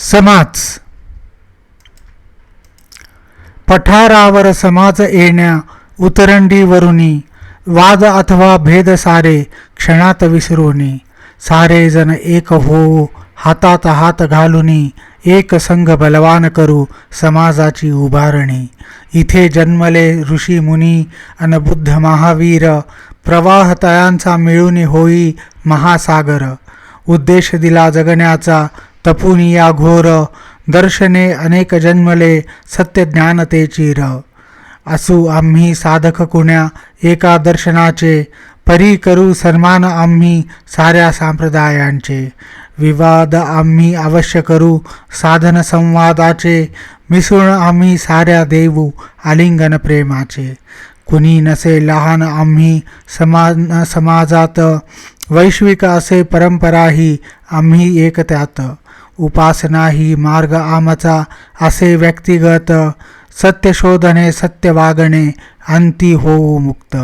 समाज. पठारावर समाज येण्या उतरंडीवरुनी वाद अथवा भेद सारे क्षणात विसरूनी. सारे जण एक होऊ हातात हात घालुनी एक संघ बलवान करू समाजाची उभारणी. इथे जन्मले ऋषी मुनी अन बुद्ध महावीर प्रवाह तयांचा मिळून होई महासागर. उद्देश दिला जगण्याचा तपुनी या घोर दर्शने अनेक जन्मले सत्य ज्ञानतेची चिर. असू आम्ही साधक कुण्या एका दर्शनाचे परी करू सन्मान आम्ही साऱ्या संप्रदायांचे. विवाद आम्ही अवश्य करू साधन संवादाचे मिसळून आम्ही साऱ्या देऊ आलिंगन प्रेमाचे. कुणी नसे लहान आम्ही समान समाजात वैश्विक असे परंपराही आम्ही एक त्यात. उपासना ही मार्ग आमचा असे व्यक्तिगत सत्य शोधणे सत्य वागणे अंती होऊ मुक्त.